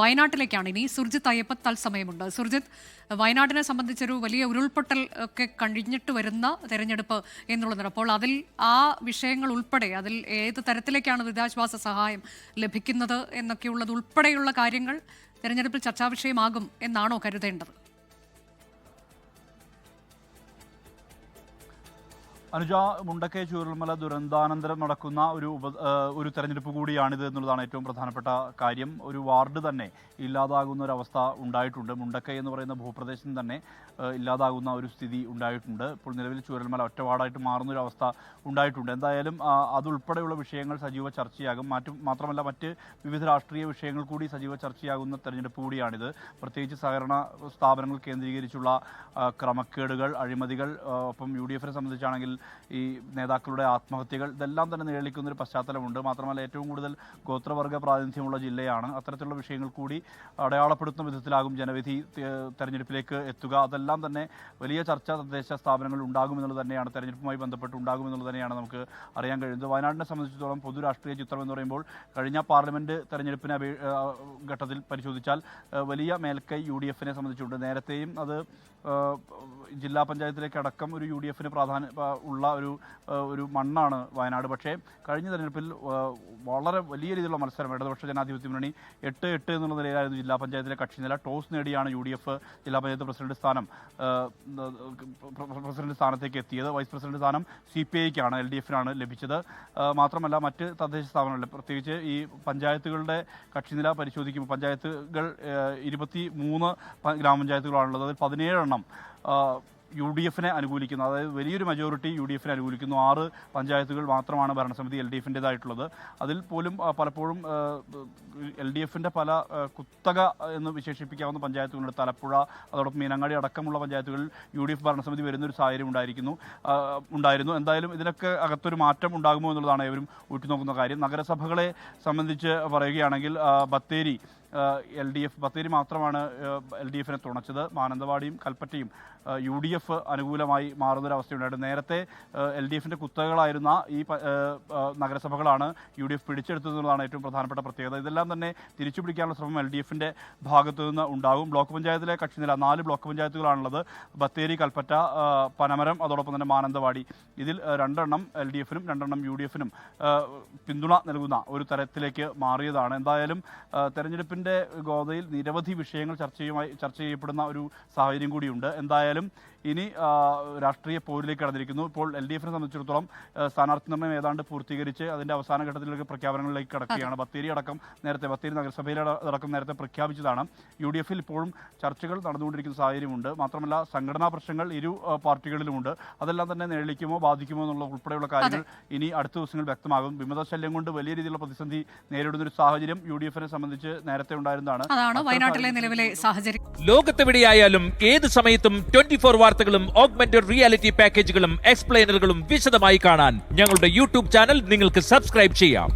വയനാട്ടിലേക്കാണ്. ഇനി സുർജിത്ത് അയ്യപ്പ തത്സമയമുണ്ട്. സുർജിത്ത് വയനാടിനെ സംബന്ധിച്ചൊരു വലിയ ഉരുൾപൊട്ടൽ ഒക്കെ കഴിഞ്ഞിട്ട് വരുന്ന തെരഞ്ഞെടുപ്പ് എന്നുള്ളതാണ്. അപ്പോൾ അതിൽ ആ വിഷയങ്ങൾ ഉൾപ്പെടെ അതിൽ ഏത് തരത്തിലേക്കാണ് ദുരിതാശ്വാസ സഹായം ലഭിക്കുന്നത് എന്നൊക്കെയുള്ളത് ഉൾപ്പെടെയുള്ള കാര്യങ്ങൾ തെരഞ്ഞെടുപ്പിൽ ചർച്ചാ വിഷയമാകും എന്നാണോ കരുതേണ്ടത്? അനുജ മുണ്ടക്കൈ ചൂരൽമല ദുരന്താനന്തരം നടക്കുന്ന ഒരു ഉപ ഒരു തെരഞ്ഞെടുപ്പ് കൂടിയാണിത് എന്നുള്ളതാണ് ഏറ്റവും പ്രധാനപ്പെട്ട കാര്യം. ഒരു വാർഡ് തന്നെ ഇല്ലാതാകുന്ന ഒരു അവസ്ഥ ഉണ്ടായിട്ടുണ്ട്. മുണ്ടക്കൈ എന്ന് പറയുന്ന ഭൂപ്രദേശം തന്നെ ഇല്ലാതാകുന്ന ഒരു സ്ഥിതി ഉണ്ടായിട്ടുണ്ട്. ഇപ്പോൾ നിലവിൽ ചൂരൽമല ഒറ്റവാടായിട്ട് മാറുന്ന ഒരു അവസ്ഥ ഉണ്ടായിട്ടുണ്ട്. എന്തായാലും അതുൾപ്പെടെയുള്ള വിഷയങ്ങൾ സജീവ ചർച്ചയാകും. മറ്റു മാത്രമല്ല മറ്റ് വിവിധ രാഷ്ട്രീയ വിഷയങ്ങൾ കൂടി സജീവ ചർച്ചയാകുന്ന തെരഞ്ഞെടുപ്പ് കൂടിയാണിത്. പ്രത്യേകിച്ച് സഹകരണ സ്ഥാപനങ്ങൾ കേന്ദ്രീകരിച്ചുള്ള ക്രമക്കേടുകൾ അഴിമതികൾ ഒപ്പം യു ഡി എഫിനെ സംബന്ധിച്ചാണെങ്കിൽ ഈ നേതാക്കളുടെ ആത്മഹത്യകൾ ഇതെല്ലാം തന്നെ നിഴലിക്കുന്ന പശ്ചാത്തലമുണ്ട്. മാത്രമല്ല ഏറ്റവും കൂടുതൽ ഗോത്രവർഗ പ്രാതിനിധ്യമുള്ള ജില്ലയാണ്. അത്തരത്തിലുള്ള വിഷയങ്ങൾ കൂടി അടയാളപ്പെടുത്തുന്ന വിധത്തിലാകും ജനവിധി തെരഞ്ഞെടുപ്പിലേക്ക് എത്തുക. അതെല്ലാം തന്നെ വലിയ ചർച്ച തദ്ദേശ സ്ഥാപനങ്ങൾ ഉണ്ടാകുമെന്നുള്ളത് തന്നെയാണ് തെരഞ്ഞെടുപ്പുമായി ബന്ധപ്പെട്ട് ഉണ്ടാകുമെന്നുള്ളത് തന്നെയാണ് നമുക്ക് അറിയാൻ കഴിയുന്നത്. വയനാടിനെ സംബന്ധിച്ചിടത്തോളം പൊതു രാഷ്ട്രീയ ചിത്രം എന്ന് പറയുമ്പോൾ കഴിഞ്ഞ പാർലമെന്റ് തെരഞ്ഞെടുപ്പിനെ ഘട്ടത്തിൽ പരിശോധിച്ചാൽ വലിയ മേൽക്കൈ യു ഡി എഫിനെ സംബന്ധിച്ചുണ്ട് നേരത്തെയും അത് ജില്ലാ പഞ്ചായത്തിലേക്ക് അടക്കം ഒരു യു ഡി എഫിന് പ്രാധാന്യ ഉള്ള ഒരു ഒരു മണ്ണാണ് വയനാട്. പക്ഷേ കഴിഞ്ഞ തെരഞ്ഞെടുപ്പിൽ വളരെ വലിയ രീതിയിലുള്ള മത്സരം. ഇടതുപക്ഷ ജനാധിപത്യ മുന്നണി എട്ട് എട്ട് എന്നുള്ള നിലയിലായിരുന്നു ജില്ലാ പഞ്ചായത്തിലെ കക്ഷി നില. ടോസ് നേടിയാണ് യു ഡി എഫ് ജില്ലാ പഞ്ചായത്ത് പ്രസിഡന്റ് സ്ഥാനം പ്രസിഡന്റ് സ്ഥാനത്തേക്ക് എത്തിയത്. വൈസ് പ്രസിഡന്റ് സ്ഥാനം സി പി ഐക്കാണ് എൽ ഡി എഫിനാണ് ലഭിച്ചത്. മാത്രമല്ല മറ്റ് തദ്ദേശ സ്ഥാപനങ്ങളിൽ പ്രത്യേകിച്ച് ഈ പഞ്ചായത്തുകളുടെ കക്ഷിനില പരിശോധിക്കുമ്പോൾ പഞ്ചായത്തുകൾ ഇരുപത്തി മൂന്ന് ഗ്രാമപഞ്ചായത്തുകളാണുള്ളത്. അതിൽ പതിനേഴെണ്ണം യു ഡി എഫിനെ അനുകൂലിക്കുന്നു. അതായത് വലിയൊരു മെജോറിറ്റി യു ഡി എഫിനെ അനുകൂലിക്കുന്നു. ആറ് പഞ്ചായത്തുകൾ മാത്രമാണ് ഭരണസമിതി എൽ ഡി എഫിന്റെതായിട്ടുള്ളത് അതിൽ പോലും പലപ്പോഴും എൽ ഡി എഫിന്റെ പല കുത്തക എന്ന് വിശേഷിപ്പിക്കാവുന്ന പഞ്ചായത്തുകളുണ്ട്. തലപ്പുഴ അതോടൊപ്പം മീനങ്ങാടി അടക്കമുള്ള പഞ്ചായത്തുകളിൽ യു ഡി എഫ് ഭരണസമിതി വരുന്നൊരു സാഹചര്യം ഉണ്ടായിരിക്കുന്നു. ഉണ്ടായിരുന്നു. എന്തായാലും ഇതിനൊക്കെ അകത്തൊരു മാറ്റം ഉണ്ടാകുമോ എന്നുള്ളതാണ് ഏവരും ഉറ്റുനോക്കുന്ന കാര്യം. നഗരസഭകളെ സംബന്ധിച്ച് പറയുകയാണെങ്കിൽ Bathery L D F Bathery മാത്രമാണ് എൽ ഡി എഫിനെ തുണച്ചത്. മാനന്തവാടിയും കൽപ്പറ്റയും യു ഡി എഫ് അനുകൂലമായി മാറുന്നൊരവസ്ഥയുണ്ടായിരുന്നു. നേരത്തെ എൽ ഡി എഫിന്റെ കുത്തകളായിരുന്ന ഈ നഗരസഭകളാണ് യു ഡി എഫ് പിടിച്ചെടുത്തതെന്നുള്ളതാണ് ഏറ്റവും പ്രധാനപ്പെട്ട പ്രത്യേകത. ഇതെല്ലാം തന്നെ തിരിച്ചു പിടിക്കാനുള്ള ശ്രമം എൽ ഡി എഫിന്റെ ഭാഗത്തു നിന്ന് ഉണ്ടാകും. ബ്ലോക്ക് പഞ്ചായത്തിലെ കക്ഷി നില നാല് ബ്ലോക്ക് പഞ്ചായത്തുകളാണുള്ളത്. ബത്തേരി കൽപ്പറ്റ പനമരം അതോടൊപ്പം തന്നെ മാനന്തവാടി. ഇതിൽ രണ്ടെണ്ണം എൽ ഡി എഫിനും രണ്ടെണ്ണം യു ഡി എഫിനും പിന്തുണ നൽകുന്ന ഒരു തരത്തിലേക്ക് മാറിയതാണ്. എന്തായാലും ആ, തെരഞ്ഞെടുപ്പിന്റെ ഗോതയിൽ നിരവധി വിഷയങ്ങൾ ചർച്ച ചെയ്യുമായി ചർച്ച ചെയ്യപ്പെടുന്ന ഒരു സാഹചര്യം കൂടിയുണ്ട്. എന്തായാലും ഇനി രാഷ്ട്രീയ പോരിലേക്ക് കടന്നിരിക്കുന്നു. ഇപ്പോൾ എൽ ഡി എഫിനെ സംബന്ധിച്ചിടത്തോളം സ്ഥാനാർത്ഥി നിർണയം ഏതാണ്ട് പൂർത്തീകരിച്ച് അതിന്റെ അവസാന ഘട്ടത്തിലേക്ക് പ്രഖ്യാപനങ്ങളിലേക്ക് കടക്കുകയാണ്. ബത്തേരി അടക്കം നേരത്തെ ബത്തേരി നഗരസഭയിൽ അടക്കം നേരത്തെ പ്രഖ്യാപിച്ചതാണ്. യു ഡി എഫിൽ ഇപ്പോഴും ചർച്ചകൾ നടന്നുകൊണ്ടിരിക്കുന്ന സാഹചര്യമുണ്ട്. മാത്രമല്ല സംഘടനാ പ്രശ്നങ്ങൾ ഇരു പാർട്ടികളിലുമുണ്ട്. അതെല്ലാം തന്നെ നിഴലിക്കുമോ ബാധിക്കുമോ എന്നുള്ള ഉൾപ്പെടെയുള്ള കാര്യങ്ങൾ ഇനി അടുത്ത ദിവസങ്ങളിൽ വ്യക്തമാകും. വിമതശല്യം കൊണ്ട് വലിയ രീതിയിലുള്ള പ്രതിസന്ധി നേരിടുന്ന ഒരു സാഹചര്യം യു ഡി എഫിനെ സംബന്ധിച്ച് നേരത്തെ ഉണ്ടായിരുന്നതാണ്. അതാണ് വയനാട്ടിലെ നിലവിലെ സാഹചര്യം? ലോകത്തെവിടെയായാലും ഏത് സമയത്തും ട്വന്റി ഫോർ വാർത്തകളും ഓഗ്മെന്റഡ് റിയാലിറ്റി പാക്കേജുകളും എക്സ്പ്ലെയിനറുകളും വിശദമായി കാണാൻ ഞങ്ങളുടെ യൂട്യൂബ് ചാനൽ നിങ്ങൾക്ക് സബ്സ്ക്രൈബ് ചെയ്യാം.